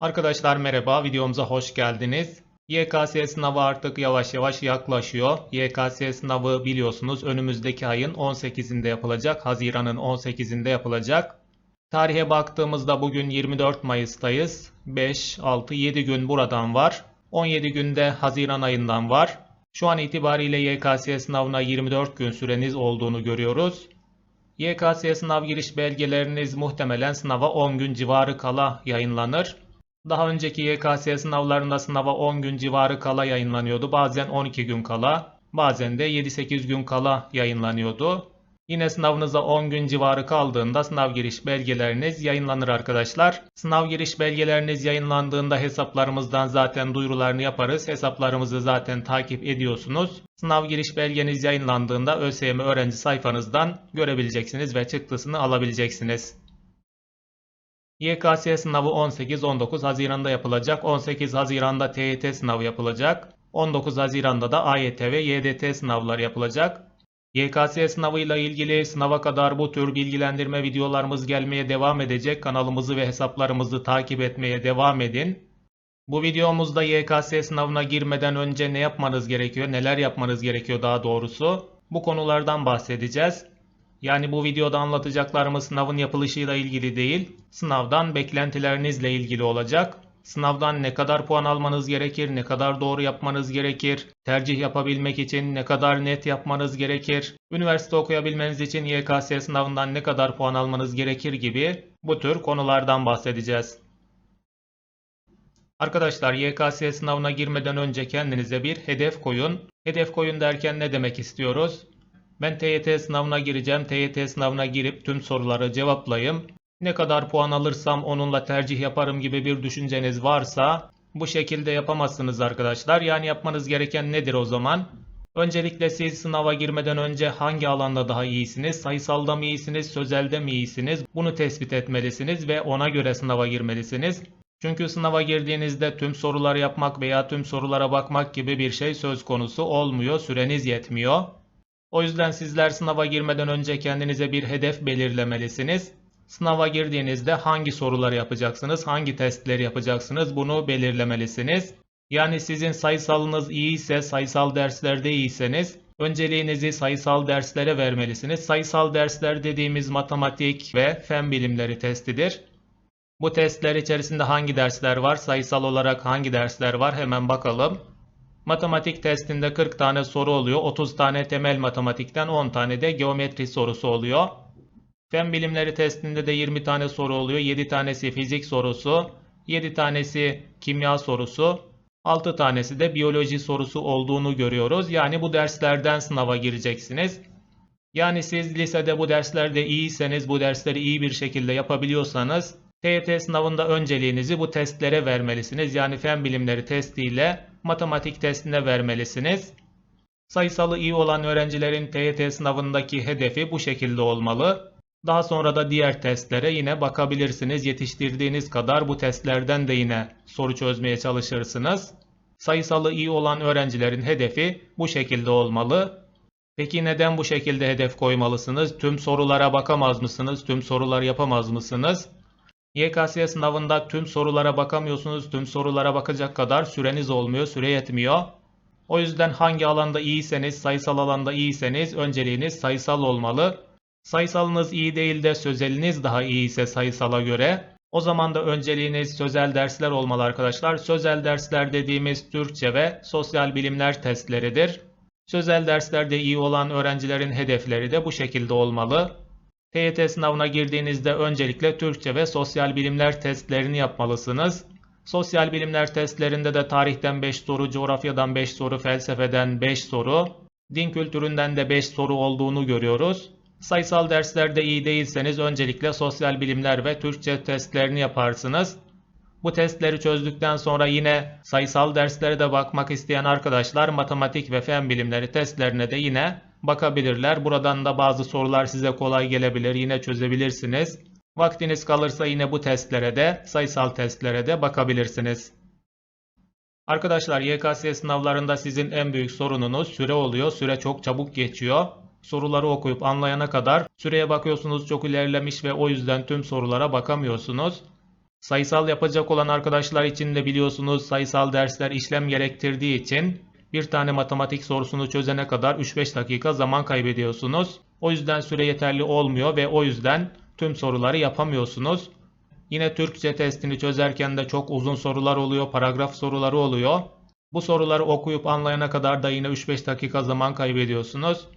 Arkadaşlar merhaba, videomuza hoş geldiniz. YKS sınavı artık yavaş yavaş yaklaşıyor. YKS sınavı biliyorsunuz önümüzdeki ayın 18'inde yapılacak, Haziran'ın 18'inde yapılacak. Tarihe baktığımızda bugün 24 Mayıs'tayız. 5, 6, 7 gün buradan var. 17 günde Haziran ayından var. Şu an itibariyle YKS sınavına 24 gün süreniz olduğunu görüyoruz. YKS sınav giriş belgeleriniz muhtemelen sınava 10 gün civarı kala yayınlanır. Daha önceki YKS sınavlarında sınava 10 gün civarı kala yayınlanıyordu. Bazen 12 gün kala, bazen de 7-8 gün kala yayınlanıyordu. Yine sınavınıza 10 gün civarı kaldığında sınav giriş belgeleriniz yayınlanır arkadaşlar. Sınav giriş belgeleriniz yayınlandığında hesaplarımızdan zaten duyurularını yaparız. Hesaplarımızı zaten takip ediyorsunuz. Sınav giriş belgeniz yayınlandığında ÖSYM öğrenci sayfanızdan görebileceksiniz ve çıktısını alabileceksiniz. YKS sınavı 18-19 Haziran'da yapılacak. 18 Haziran'da TYT sınavı yapılacak. 19 Haziran'da da AYT ve YDT sınavları yapılacak. YKS sınavıyla ilgili sınava kadar bu tür bilgilendirme videolarımız gelmeye devam edecek. Kanalımızı ve hesaplarımızı takip etmeye devam edin. Bu videomuzda YKS sınavına girmeden önce ne yapmanız gerekiyor, neler yapmanız gerekiyor daha doğrusu. Bu konulardan bahsedeceğiz. Yani bu videoda anlatacaklarımız sınavın yapılışıyla ilgili değil, sınavdan beklentilerinizle ilgili olacak. Sınavdan ne kadar puan almanız gerekir, ne kadar doğru yapmanız gerekir, tercih yapabilmek için ne kadar net yapmanız gerekir, üniversite okuyabilmeniz için YKS sınavından ne kadar puan almanız gerekir gibi bu tür konulardan bahsedeceğiz. Arkadaşlar YKS sınavına girmeden önce kendinize bir hedef koyun. Hedef koyun derken ne demek istiyoruz? Ben TYT sınavına gireceğim. TYT sınavına girip tüm soruları cevaplayayım. Ne kadar puan alırsam onunla tercih yaparım gibi bir düşünceniz varsa bu şekilde yapamazsınız arkadaşlar. Yani yapmanız gereken nedir o zaman? Öncelikle siz sınava girmeden önce hangi alanda daha iyisiniz? Sayısalda mı iyisiniz, sözelde mi iyisiniz? Bunu tespit etmelisiniz ve ona göre sınava girmelisiniz. Çünkü sınava girdiğinizde tüm soruları yapmak veya tüm sorulara bakmak gibi bir şey söz konusu olmuyor. Süreniz yetmiyor. O yüzden sizler sınava girmeden önce kendinize bir hedef belirlemelisiniz. Sınava girdiğinizde hangi soruları yapacaksınız, hangi testleri yapacaksınız bunu belirlemelisiniz. Yani sizin sayısalınız iyi ise, sayısal derslerde iyiyseniz önceliğinizi sayısal derslere vermelisiniz. Sayısal dersler dediğimiz matematik ve fen bilimleri testidir. Bu testler içerisinde hangi dersler var, sayısal olarak hangi dersler var hemen bakalım. Matematik testinde 40 tane soru oluyor. 30 tane temel matematikten 10 tane de geometri sorusu oluyor. Fen bilimleri testinde de 20 tane soru oluyor. 7 tanesi fizik sorusu, 7 tanesi kimya sorusu, 6 tanesi de biyoloji sorusu olduğunu görüyoruz. Yani bu derslerden sınava gireceksiniz. Yani siz lisede bu derslerde iyiyseniz, bu dersleri iyi bir şekilde yapabiliyorsanız TYT sınavında önceliğinizi bu testlere vermelisiniz. Yani fen bilimleri testiyle matematik testine vermelisiniz. Sayısalı iyi olan öğrencilerin TYT sınavındaki hedefi bu şekilde olmalı. Daha sonra da diğer testlere yine bakabilirsiniz. Yetiştirdiğiniz kadar bu testlerden de yine soru çözmeye çalışırsınız. Sayısalı iyi olan öğrencilerin hedefi bu şekilde olmalı. Peki neden bu şekilde hedef koymalısınız? Tüm sorulara bakamaz mısınız? Tüm soruları yapamaz mısınız? YKS sınavında tüm sorulara bakamıyorsunuz. Tüm sorulara bakacak kadar süreniz olmuyor, süre yetmiyor. O yüzden hangi alanda iyiyseniz, sayısal alanda iyiyseniz önceliğiniz sayısal olmalı. Sayısalınız iyi değil de sözeliniz daha iyi ise sayısala göre o zaman da önceliğiniz sözel dersler olmalı arkadaşlar. Sözel dersler dediğimiz Türkçe ve sosyal bilimler testleridir. Sözel derslerde iyi olan öğrencilerin hedefleri de bu şekilde olmalı. TYT sınavına girdiğinizde öncelikle Türkçe ve sosyal bilimler testlerini yapmalısınız. Sosyal bilimler testlerinde de tarihten 5 soru, coğrafyadan 5 soru, felsefeden 5 soru, din kültüründen de 5 soru olduğunu görüyoruz. Sayısal derslerde iyi değilseniz öncelikle sosyal bilimler ve Türkçe testlerini yaparsınız. Bu testleri çözdükten sonra yine sayısal derslere de bakmak isteyen arkadaşlar matematik ve fen bilimleri testlerine de yine bakabilirler. Buradan da bazı sorular size kolay gelebilir. Yine çözebilirsiniz. Vaktiniz kalırsa yine bu testlere de, sayısal testlere de bakabilirsiniz. Arkadaşlar YKS sınavlarında sizin en büyük sorununuz süre oluyor. Süre çok çabuk geçiyor. Soruları okuyup anlayana kadar süreye bakıyorsunuz çok ilerlemiş ve o yüzden tüm sorulara bakamıyorsunuz. Sayısal yapacak olan arkadaşlar için de biliyorsunuz sayısal dersler işlem gerektirdiği için bir tane matematik sorusunu çözene kadar 3-5 dakika zaman kaybediyorsunuz. O yüzden süre yeterli olmuyor ve o yüzden tüm soruları yapamıyorsunuz. Yine Türkçe testini çözerken de çok uzun sorular oluyor, paragraf soruları oluyor. Bu soruları okuyup anlayana kadar da yine 3-5 dakika zaman kaybediyorsunuz.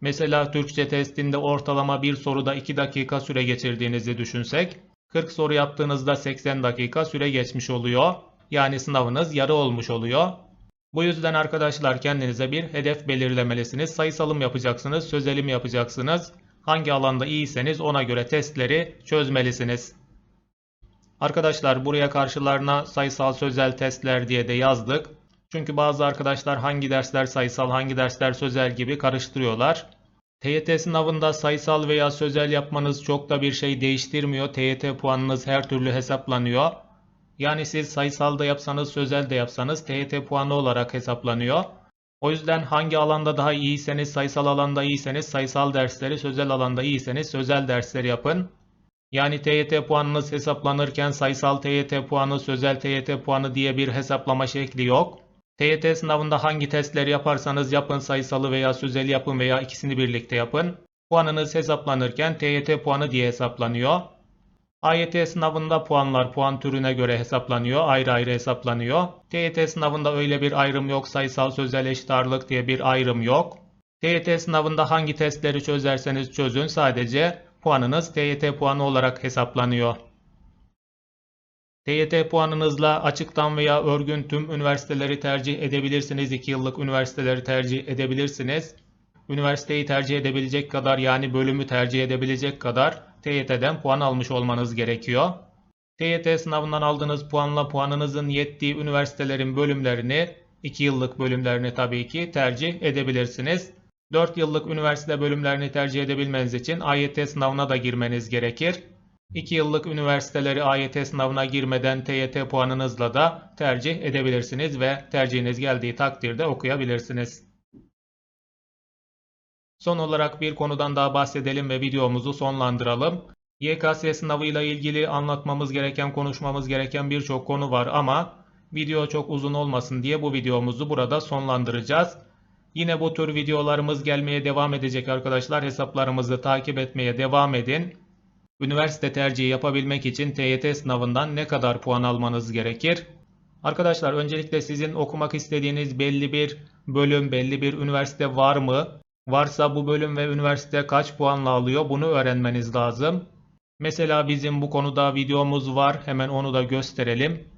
Mesela Türkçe testinde ortalama bir soruda 2 dakika süre geçirdiğinizi düşünsek, 40 soru yaptığınızda 80 dakika süre geçmiş oluyor. Yani sınavınız yarı olmuş oluyor. Bu yüzden arkadaşlar kendinize bir hedef belirlemelisiniz. Sayısalım yapacaksınız, sözelim yapacaksınız. Hangi alanda iyiyseniz ona göre testleri çözmelisiniz. Arkadaşlar buraya karşılarına sayısal sözel testler diye de yazdık. Çünkü bazı arkadaşlar hangi dersler sayısal, hangi dersler sözel gibi karıştırıyorlar. TYT sınavında sayısal veya sözel yapmanız çok da bir şey değiştirmiyor. TYT puanınız her türlü hesaplanıyor. Yani siz sayısal da yapsanız, sözel de yapsanız TYT puanı olarak hesaplanıyor. O yüzden hangi alanda daha iyiyseniz, sayısal alanda iyiyseniz sayısal dersleri, sözel alanda iyiyseniz sözel dersleri yapın. Yani TYT puanınız hesaplanırken sayısal TYT puanı, sözel TYT puanı diye bir hesaplama şekli yok. TYT sınavında hangi testleri yaparsanız yapın sayısalı veya sözeli yapın veya ikisini birlikte yapın. Puanınız hesaplanırken TYT puanı diye hesaplanıyor. AYT sınavında puanlar puan türüne göre hesaplanıyor, ayrı ayrı hesaplanıyor. TYT sınavında öyle bir ayrım yok, sayısal sözel eşit ağırlık diye bir ayrım yok. TYT sınavında hangi testleri çözerseniz çözün sadece puanınız TYT puanı olarak hesaplanıyor. TYT puanınızla açıktan veya örgün tüm üniversiteleri tercih edebilirsiniz. 2 yıllık üniversiteleri tercih edebilirsiniz. Üniversiteyi tercih edebilecek kadar yani bölümü tercih edebilecek kadar TYT'den puan almış olmanız gerekiyor. TYT sınavından aldığınız puanla puanınızın yettiği üniversitelerin bölümlerini, 2 yıllık bölümlerini tabii ki tercih edebilirsiniz. 4 yıllık üniversite bölümlerini tercih edebilmeniz için AYT sınavına da girmeniz gerekir. 2 yıllık üniversiteleri AYT sınavına girmeden TYT puanınızla da tercih edebilirsiniz ve tercihiniz geldiği takdirde okuyabilirsiniz. Son olarak bir konudan daha bahsedelim ve videomuzu sonlandıralım. YKS sınavıyla ilgili anlatmamız gereken, konuşmamız gereken birçok konu var ama video çok uzun olmasın diye bu videomuzu burada sonlandıracağız. Yine bu tür videolarımız gelmeye devam edecek arkadaşlar. Hesaplarımızı takip etmeye devam edin. Üniversite tercihi yapabilmek için TYT sınavından ne kadar puan almanız gerekir? Arkadaşlar öncelikle sizin okumak istediğiniz belli bir bölüm, belli bir üniversite var mı? Varsa bu bölüm ve üniversite kaç puanla alıyor bunu öğrenmeniz lazım. Mesela bizim bu konuda videomuz var. Hemen onu da gösterelim.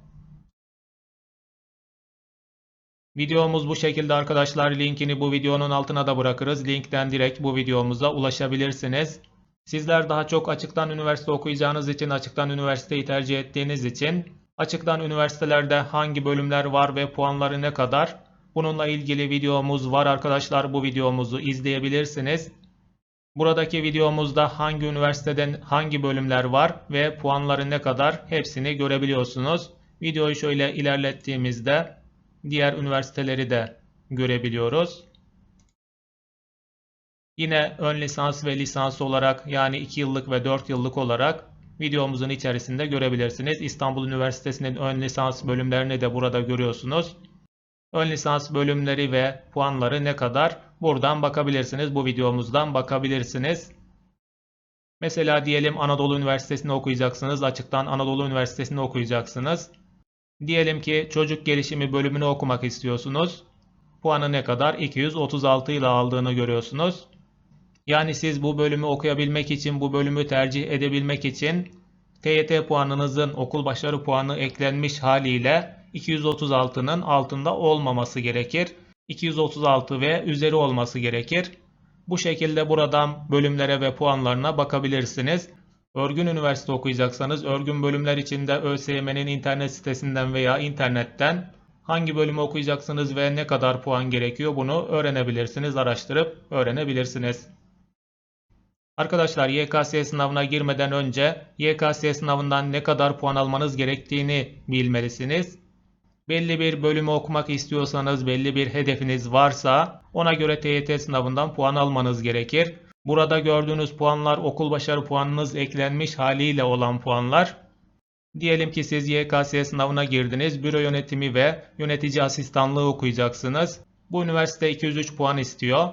Videomuz bu şekilde arkadaşlar. Linkini bu videonun altına da bırakırız. Linkten direkt bu videomuza ulaşabilirsiniz. Sizler daha çok açıktan üniversite okuyacağınız için, açıktan üniversiteyi tercih ettiğiniz için, açıktan üniversitelerde hangi bölümler var ve puanları ne kadar? Bununla ilgili videomuz var arkadaşlar. Bu videomuzu izleyebilirsiniz. Buradaki videomuzda hangi üniversiteden hangi bölümler var ve puanları ne kadar hepsini görebiliyorsunuz. Videoyu şöyle ilerlettiğimizde diğer üniversiteleri de görebiliyoruz. Yine ön lisans ve lisans olarak yani 2 yıllık ve 4 yıllık olarak videomuzun içerisinde görebilirsiniz. İstanbul Üniversitesi'nin ön lisans bölümlerini de burada görüyorsunuz. Ön lisans bölümleri ve puanları ne kadar buradan bakabilirsiniz. Bu videomuzdan bakabilirsiniz. Mesela diyelim Anadolu Üniversitesi'ni okuyacaksınız. Açıktan Anadolu Üniversitesi'ni okuyacaksınız. Diyelim ki çocuk gelişimi bölümünü okumak istiyorsunuz. Puanı ne kadar? 236 ile aldığını görüyorsunuz. Yani siz bu bölümü okuyabilmek için, bu bölümü tercih edebilmek için TYT puanınızın okul başarı puanı eklenmiş haliyle 236'nın altında olmaması gerekir. 236 ve üzeri olması gerekir. Bu şekilde buradan bölümlere ve puanlarına bakabilirsiniz. Örgün üniversite okuyacaksanız örgün bölümler içinde ÖSYM'nin internet sitesinden veya internetten hangi bölümü okuyacaksınız ve ne kadar puan gerekiyor bunu öğrenebilirsiniz, araştırıp öğrenebilirsiniz. Arkadaşlar YKS sınavına girmeden önce YKS sınavından ne kadar puan almanız gerektiğini bilmelisiniz. Belli bir bölümü okumak istiyorsanız, belli bir hedefiniz varsa ona göre TYT sınavından puan almanız gerekir. Burada gördüğünüz puanlar okul başarı puanınız eklenmiş haliyle olan puanlar. Diyelim ki siz YKS sınavına girdiniz, büro yönetimi ve yönetici asistanlığı okuyacaksınız. Bu üniversite 203 puan istiyor.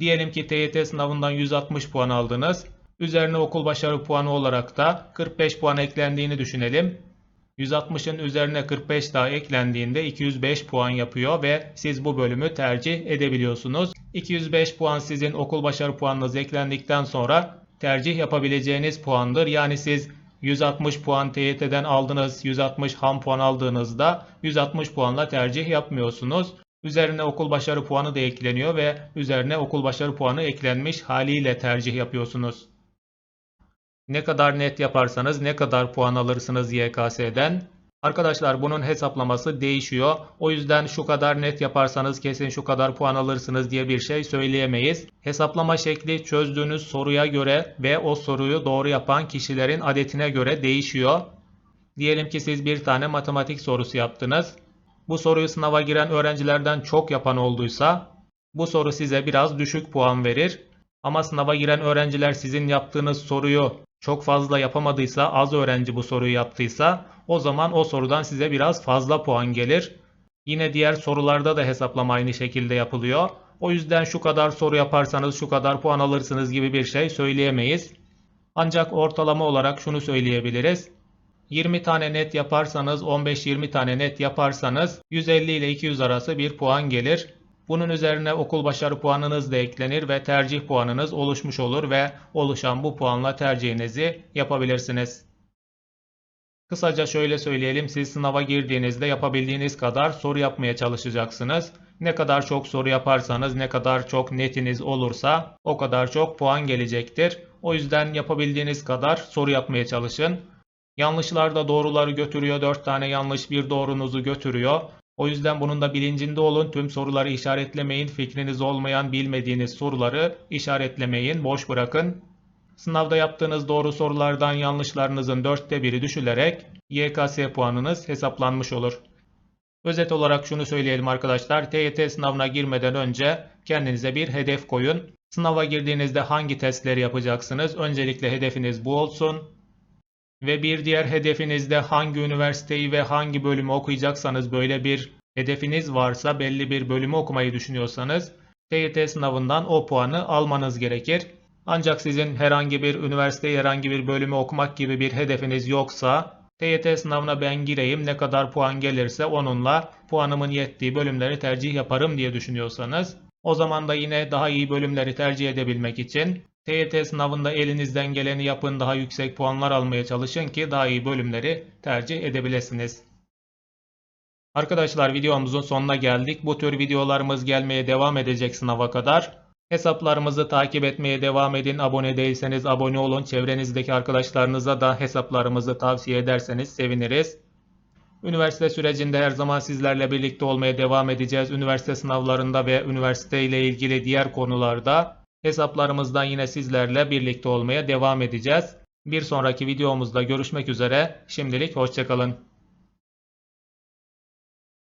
Diyelim ki TYT sınavından 160 puan aldınız. Üzerine okul başarı puanı olarak da 45 puan eklendiğini düşünelim. 160'ın üzerine 45 daha eklendiğinde 205 puan yapıyor ve siz bu bölümü tercih edebiliyorsunuz. 205 puan sizin okul başarı puanınız eklendikten sonra tercih yapabileceğiniz puandır. Yani siz 160 puan TYT'den aldınız, 160 ham puan aldığınızda 160 puanla tercih yapmıyorsunuz. Üzerine okul başarı puanı da ekleniyor ve üzerine okul başarı puanı eklenmiş haliyle tercih yapıyorsunuz. Ne kadar net yaparsanız ne kadar puan alırsınız YKS'den. Arkadaşlar bunun hesaplaması değişiyor. O yüzden şu kadar net yaparsanız kesin şu kadar puan alırsınız diye bir şey söyleyemeyiz. Hesaplama şekli çözdüğünüz soruya göre ve o soruyu doğru yapan kişilerin adetine göre değişiyor. Diyelim ki siz bir tane matematik sorusu yaptınız. Bu soruyu sınava giren öğrencilerden çok yapan olduysa bu soru size biraz düşük puan verir. Ama sınava giren öğrenciler sizin yaptığınız soruyu çok fazla yapamadıysa, az öğrenci bu soruyu yaptıysa o zaman o sorudan size biraz fazla puan gelir. Yine diğer sorularda da hesaplama aynı şekilde yapılıyor. O yüzden şu kadar soru yaparsanız şu kadar puan alırsınız gibi bir şey söyleyemeyiz. Ancak ortalama olarak şunu söyleyebiliriz. 20 tane net yaparsanız, 15-20 tane net yaparsanız 150 ile 200 arası bir puan gelir. Bunun üzerine okul başarı puanınız da eklenir ve tercih puanınız oluşmuş olur ve oluşan bu puanla tercihinizi yapabilirsiniz. Kısaca şöyle söyleyelim siz sınava girdiğinizde yapabildiğiniz kadar soru yapmaya çalışacaksınız. Ne kadar çok soru yaparsanız ne kadar çok netiniz olursa o kadar çok puan gelecektir. O yüzden yapabildiğiniz kadar soru yapmaya çalışın. Yanlışlar da doğruları götürüyor. 4 tane yanlış bir doğrunuzu götürüyor. O yüzden bunun da bilincinde olun. Tüm soruları işaretlemeyin. Fikriniz olmayan bilmediğiniz soruları işaretlemeyin. Boş bırakın. Sınavda yaptığınız doğru sorulardan yanlışlarınızın dörtte biri düşülerek YKS puanınız hesaplanmış olur. Özet olarak şunu söyleyelim arkadaşlar. TYT sınavına girmeden önce kendinize bir hedef koyun. Sınava girdiğinizde hangi testleri yapacaksınız? Öncelikle hedefiniz bu olsun. Ve bir diğer hedefiniz de hangi üniversiteyi ve hangi bölümü okuyacaksanız böyle bir hedefiniz varsa belli bir bölümü okumayı düşünüyorsanız TYT sınavından o puanı almanız gerekir. Ancak sizin herhangi bir üniversite herhangi bir bölümü okumak gibi bir hedefiniz yoksa TYT sınavına ben gireyim ne kadar puan gelirse onunla puanımın yettiği bölümleri tercih yaparım diye düşünüyorsanız o zaman da yine daha iyi bölümleri tercih edebilmek için TYT sınavında elinizden geleni yapın, daha yüksek puanlar almaya çalışın ki daha iyi bölümleri tercih edebilirsiniz. Arkadaşlar videomuzun sonuna geldik. Bu tür videolarımız gelmeye devam edecek sınava kadar. Hesaplarımızı takip etmeye devam edin. Abone değilseniz abone olun. Çevrenizdeki arkadaşlarınıza da hesaplarımızı tavsiye ederseniz seviniriz. Üniversite sürecinde her zaman sizlerle birlikte olmaya devam edeceğiz. Üniversite sınavlarında ve üniversite ile ilgili diğer konularda hesaplarımızdan yine sizlerle birlikte olmaya devam edeceğiz. Bir sonraki videomuzda görüşmek üzere. Şimdilik hoşçakalın.